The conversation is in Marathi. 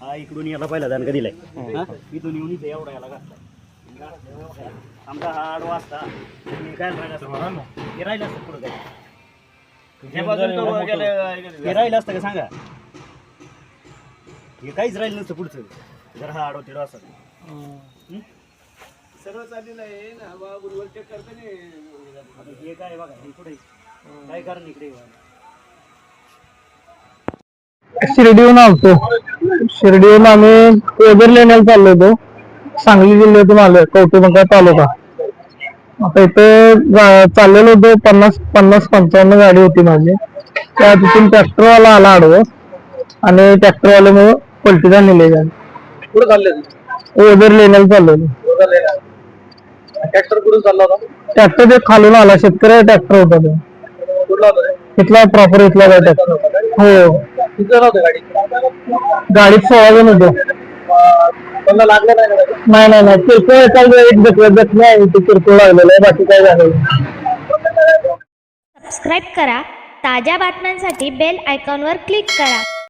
हा इकडून याला पहिला दानका दिलाय. इथून येऊन इथे एवढा याला घातला. आमचा हा आडवा असता काय राहिला राहिलं असतं काय? राहिलं असतं का सांगा? हे काहीच राहिलं नसतं पुढचं. जर हा आडवा तिडवा असता सरळ चाललेलं आहे ना बा बरोबर check करते नाही. आता हे काय बघा हे पुढे काय कारण इकडे? शिर्डीहून आलतो. शिर्डीहून आम्ही ओझर लेण्याला चाललो होतो. सांगली जिल्ह्यातून आलोय कौटुंबिका तालुका. आता इथे जा- चाललेलो होतो पन्नास पन्नास पंचावन्न गाडी होती माझी. त्या तिथून ट्रॅक्टरवाला आला आडवं. आणि ट्रॅक्टरवाल्यामुळे गाडी कुठं चालले ओझर लेण्याला चाललो? ट्रॅक्टर कुठून चालला होता? ट्रॅक्टर ते खालून आला शेतकरी ट्रॅक्टर होता तो. कुठला होता? रे? इथला प्रॉपर इथला ट्रॅक्टर हो. किती जण होते गाडी गाडीत सोळा जण होतो. त्यांना लागलं नाही गाडी? नाही नाही नाही. किरकोळ एका एक जखम जखमी आहे. ते किरकोळ लागलेलं आहे. बाकी काय झालं? नाही. सबस्क्राईब करा. ताज्या बातम्यांसाठी बेल आयकॉनवर क्लिक करा.